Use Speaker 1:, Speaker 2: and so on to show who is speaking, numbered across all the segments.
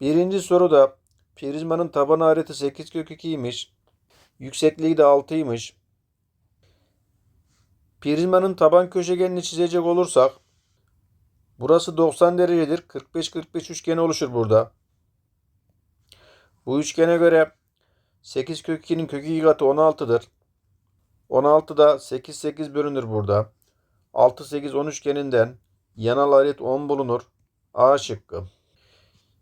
Speaker 1: Birinci soruda prizmanın taban ağrıtı 8 kök 2'ymiş. Yüksekliği de 6'ymış. Prizmanın taban köşegenini çizecek olursak burası 90 derecedir. 45-45 üçgeni oluşur burada. Bu üçgene göre 8 kök 2'nin kök 2 katı 16'dır. 16 da 8 8 bölünür burada. 6 8 10 üçgeninden yanal ayrıt 10 bulunur. A şıkkı.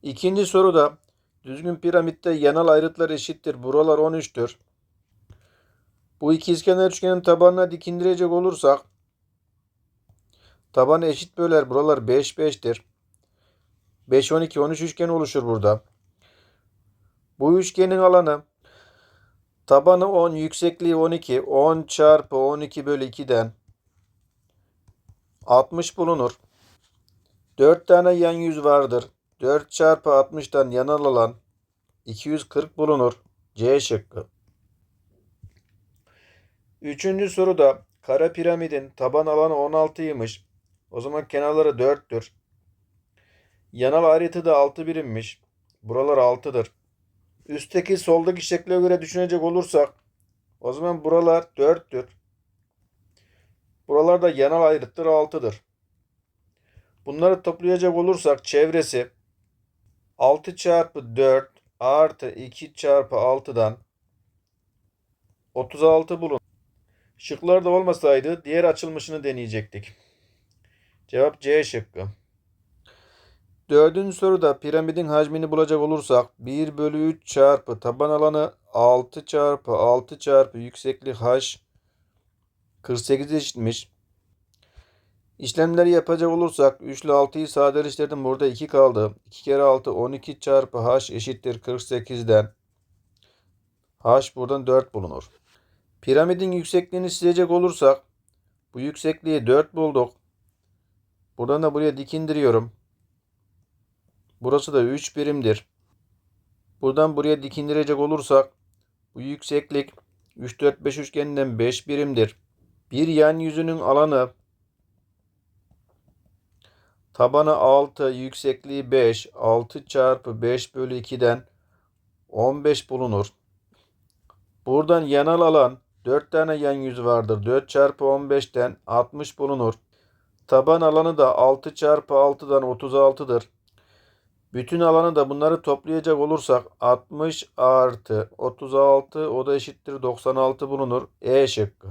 Speaker 1: İkinci soruda düzgün piramitte yanal ayrıtlar eşittir. Buralar 13'tür. Bu ikizkenar üçgenin tabanına dikindirecek olursak tabanı eşit böler. Buralar 5 5'tir. 5 12 13 üçgen oluşur burada. Bu üçgenin alanı tabanı 10, yüksekliği 12. 10 çarpı 12 bölü 2'den 60 bulunur. 4 tane yan yüz vardır. 4 çarpı 60'tan yanal alan 240 bulunur. C şıkkı. Üçüncü soruda kara piramidin taban alanı 16'ymış. O zaman kenarları 4'tür. Yanal ayrıtı da 6 birimmiş. Buralar 6'dır. Üstteki soldaki şekle göre düşünecek olursak o zaman buralar 4'tür. Buralarda yanal ayrıttır 6'dır. Bunları toplayacak olursak çevresi 6 çarpı 4 artı 2 çarpı 6'dan 36 bulun. Şıklarda olmasaydı diğer açılmışını deneyecektik. Cevap C şıkkı. Dördüncü soruda piramidin hacmini bulacak olursak 1 bölü 3 çarpı taban alanı 6 çarpı 6 çarpı yükseklik h 48 eşitmiş. İşlemleri yapacak olursak 3 ile 6'yı sadeleştirdim. Burada 2 kaldı. 2 kere 6 12 çarpı h eşittir 48'den. h buradan 4 bulunur. Piramidin yüksekliğini çizecek olursak bu yüksekliği 4 bulduk. Buradan da buraya dikindiriyorum. Burası da 3 birimdir. Buradan buraya dikindirecek olursak bu yükseklik 3 4 5 üçgeninden 5 birimdir. Bir yan yüzünün alanı tabanı 6, yüksekliği 5, 6 çarpı 5 bölü 2'den 15 bulunur. Buradan yanal alan 4 tane yan yüz vardır. 4 çarpı 15'ten 60 bulunur. Taban alanı da 6 çarpı 6'dan 36'dır. Bütün alanı da bunları toplayacak olursak 60 artı 36 o da eşittir 96 bulunur. E şıkkı.